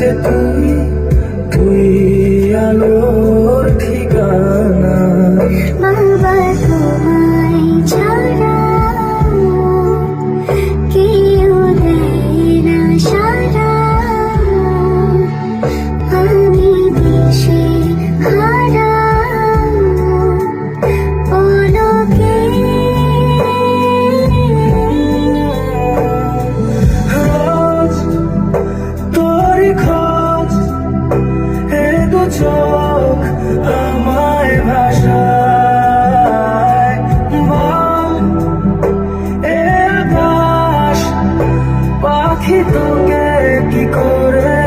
কাছে তুই তুই আলো সঙ্গে কি করে